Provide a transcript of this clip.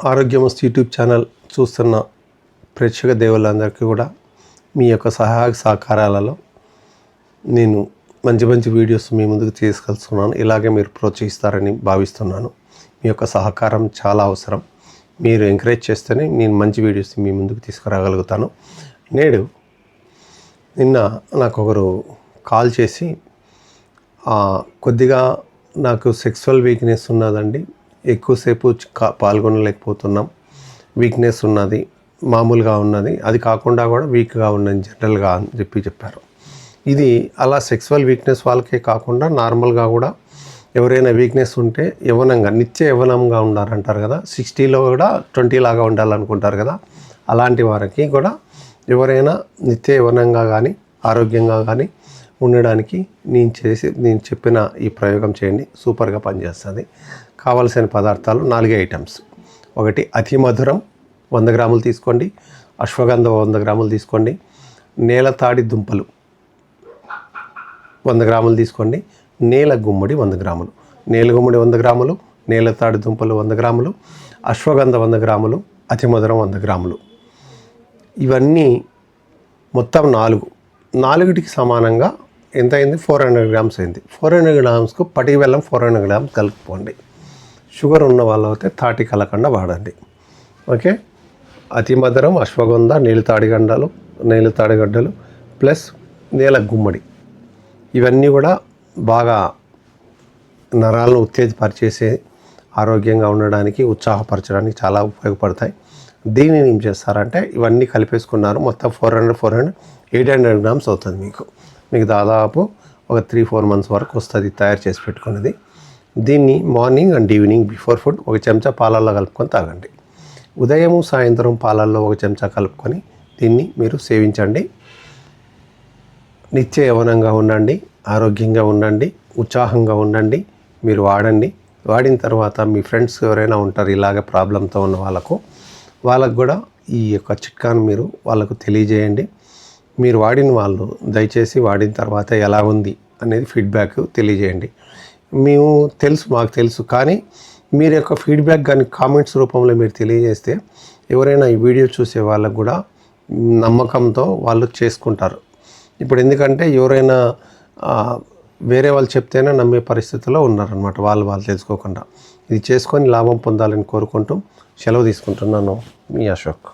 ఆరోగ్యమస్తు YouTube channel చూస్తున్న ప్రేక్షక దేవుళ్ళందరికీ కూడా మీ యొక్క సహాయ సహకారాలలో నేను మంచి మంచి వీడియోస్ మీ ముందుకు తీసుకెళ్తున్నాను. ఇలాగే మీరు ప్రోత్సహిస్తారని భావిస్తున్నాను. మీ యొక్క సహకారం చాలా అవసరం. మీరు ఎంకరేజ్ చేస్తేనే నేను మంచి వీడియోస్ మీ ముందుకు తీసుకురాగలుగుతాను. నేడు నిన్న నాకు ఒకరు కాల్ చేసి కొద్దిగా నాకు సెక్సువల్ వీక్నెస్ ఉన్నదండి. ఎక్కువసేపు పాల్గొనలేకపోతున్నాం. వీక్నెస్ ఉన్నది మామూలుగా ఉన్నది. అది కాకుండా కూడా వీక్గా ఉన్నది జనరల్గా అని చెప్పి చెప్పారు. ఇది అలా సెక్సువల్ వీక్నెస్ వాళ్ళకే కాకుండా నార్మల్గా కూడా ఎవరైనా వీక్నెస్ ఉంటే యవనంగా నిత్య యవనంగా ఉండాలంటారు కదా. సిక్స్టీలో కూడా ట్వంటీ లాగా ఉండాలనుకుంటారు కదా. అలాంటి వారికి కూడా ఎవరైనా నిత్య యవనంగా కానీ ఆరోగ్యంగా కానీ ఉండడానికి నేను చేసి నేను చెప్పిన ఈ ప్రయోగం చేయండి. సూపర్గా పనిచేస్తుంది. కావలసిన పదార్థాలు నాలుగే ఐటమ్స్. ఒకటి అతి మధురం వంద గ్రాములు తీసుకోండి. అశ్వగంధ వంద గ్రాములు తీసుకోండి. నేలతాడి దుంపలు వంద గ్రాములు తీసుకోండి. నేల గుమ్మడి వంద గ్రాములు. నేల గుమ్మడి వంద గ్రాములు నేల తాడి దుంపలు వంద గ్రాములు అశ్వగంధ వంద గ్రాములు అతి మధురం వంద గ్రాములు. ఇవన్నీ మొత్తం నాలుగు. నాలుగుటికి సమానంగా ఎంత అయింది ఫోర్ హండ్రెడ్ గ్రామ్స్ అయింది. ఫోర్ హండ్రెడ్ గ్రామ్స్కు పటి బెల్లం ఫోర్ హండ్రెడ్ గ్రామ్స్ కలుపుకోండి. షుగర్ ఉన్న వాళ్ళు అయితే తాటి కలకండ వాడండి. ఓకే? అతి మధురం అశ్వగంధ నీళ్ళు తాడిగండలు నీళ్ళు తాడిగడ్డలు ప్లస్ నేల గుమ్మడి. ఇవన్నీ కూడా బాగా నరాలను ఉత్తేజపరిచేసే ఆరోగ్యంగా ఉండడానికి ఉత్సాహపరచడానికి చాలా ఉపయోగపడతాయి. దీన్ని ఏం చేస్తారంటే ఇవన్నీ కలిపేసుకున్నారు. మొత్తం four hundred four hundred eight hundred grams అవుతుంది మీకు. మీకు దాదాపు ఒక త్రీ ఫోర్ మంత్స్ వరకు వస్తుంది తయారు చేసి పెట్టుకున్నది. దీన్ని morning and evening before food ఒక చెంచా పాలల్లో కలుపుకొని తాగండి. ఉదయము సాయంత్రం పాలల్లో ఒక చెంచా కలుపుకొని దీన్ని మీరు సేవించండి. నిత్య యవనంగా ఉండండి ఆరోగ్యంగా ఉండండి ఉత్సాహంగా ఉండండి మీరు వాడండి. వాడిన తర్వాత మీ ఫ్రెండ్స్ ఎవరైనా ఉంటారు ఇలాగే ప్రాబ్లంతో ఉన్న వాళ్ళకు వాళ్ళకు కూడా ఈ యొక్క చిట్కాను మీరు వాళ్ళకు తెలియజేయండి. మీరు వాడిన వాళ్ళు దయచేసి వాడిన తర్వాత ఎలా ఉంది అనేది ఫీడ్బ్యాక్ తెలియజేయండి. మేము తెలుసు మాకు తెలుసు. కానీ మీరు యొక్క ఫీడ్బ్యాక్ కానీ కామెంట్స్ రూపంలో మీరు తెలియజేస్తే ఎవరైనా ఈ వీడియో చూసే వాళ్ళకు కూడా నమ్మకంతో వాళ్ళు చేసుకుంటారు. ఇప్పుడు ఎందుకంటే ఎవరైనా వేరే వాళ్ళు చెప్తేనే నమ్మే పరిస్థితిలో ఉన్నారనమాట వాళ్ళు వాళ్ళు తెలుసుకోకుండా. ఇది చేసుకొని లాభం పొందాలని కోరుకుంటూ సెలవు తీసుకుంటున్నాను మీ అశోక్.